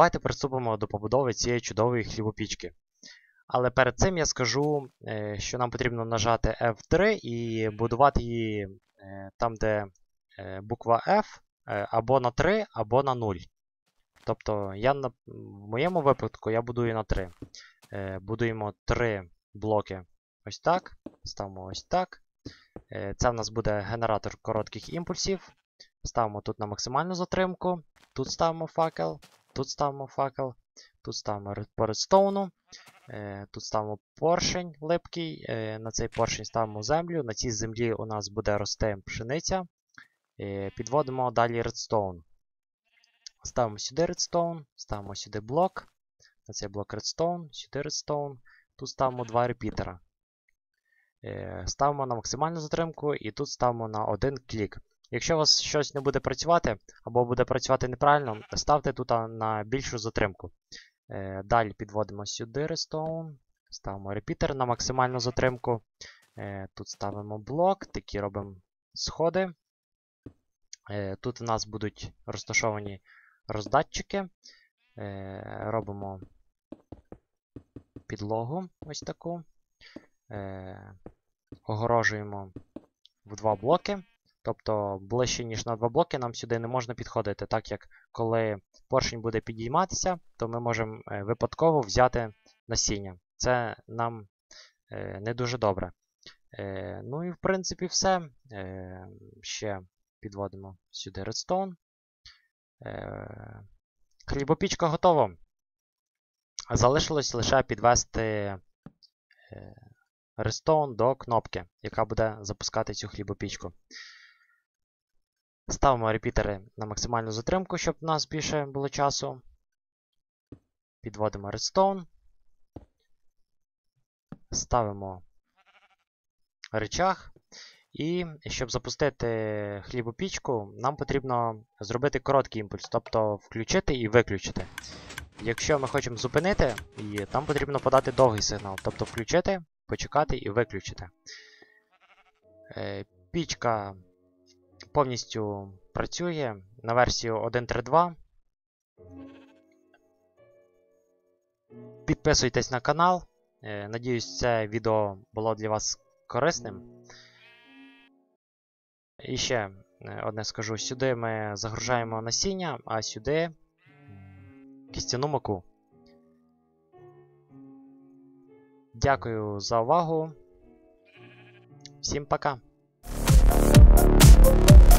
давайте приступимо до побудови цієї чудової хлібопічки. Але перед цим я скажу, е, що нам потрібно нажати F3 і будувати її е, там, де е, буква F, або на 3, або на 0. Тобто, я в моєму випадку я будую на 3. Е, Будуємо 3 блоки ось так. Ставимо ось так. Це в нас буде генератор коротких імпульсів. Ставимо тут на максимальну затримку. Тут ставимо факел, тут ставимо факел, тут ставимо по редстоуну. Е, Тут ставимо поршень липкий. е, На цей поршень ставимо землю. На цій землі у нас буде рости пшениця. Е, Підводимо далі редстоун. Ставимо сюди редстоун, ставимо сюди блок. На цей блок редстоун, сюди редстоун. Тут ставимо два репітера. Ставимо на максимальну затримку і тут ставимо на один клік. Якщо у вас щось не буде працювати, або буде працювати неправильно, ставте тут на більшу затримку. Е, Далі підводимо сюди Redstone, ставимо репітер на максимальну затримку. Е, Тут ставимо блок, такі робимо сходи. Е, Тут у нас будуть розташовані роздатчики. Робимо підлогу ось таку. Огорожуємо в два блоки. Тобто ближче, ніж на два блоки, нам сюди не можна підходити, так як коли поршень буде підійматися, то ми можемо е, випадково взяти насіння. Це нам е, не дуже добре. Е, ну і в принципі все. Ще підводимо сюди редстоун. Хлібопічка готова. Залишилось лише підвести редстоун до кнопки, яка буде запускати цю хлібопічку. Ставимо репітери на максимальну затримку, щоб у нас більше було часу. Підводимо Redstone. Ставимо речах. І щоб запустити хлібопічку, нам потрібно зробити короткий імпульс, тобто включити і виключити. Якщо ми хочемо зупинити її, там потрібно подати довгий сигнал, тобто включити, почекати і виключити. Е, Пічка повністю працює на версію 1.3.2. Підписуйтесь на канал. Е, Надіюсь, це відео було для вас корисним. І ще е, одне скажу: сюди ми загружаємо насіння, а сюди кістяну муку. Дякую за увагу. Всім пока! Thank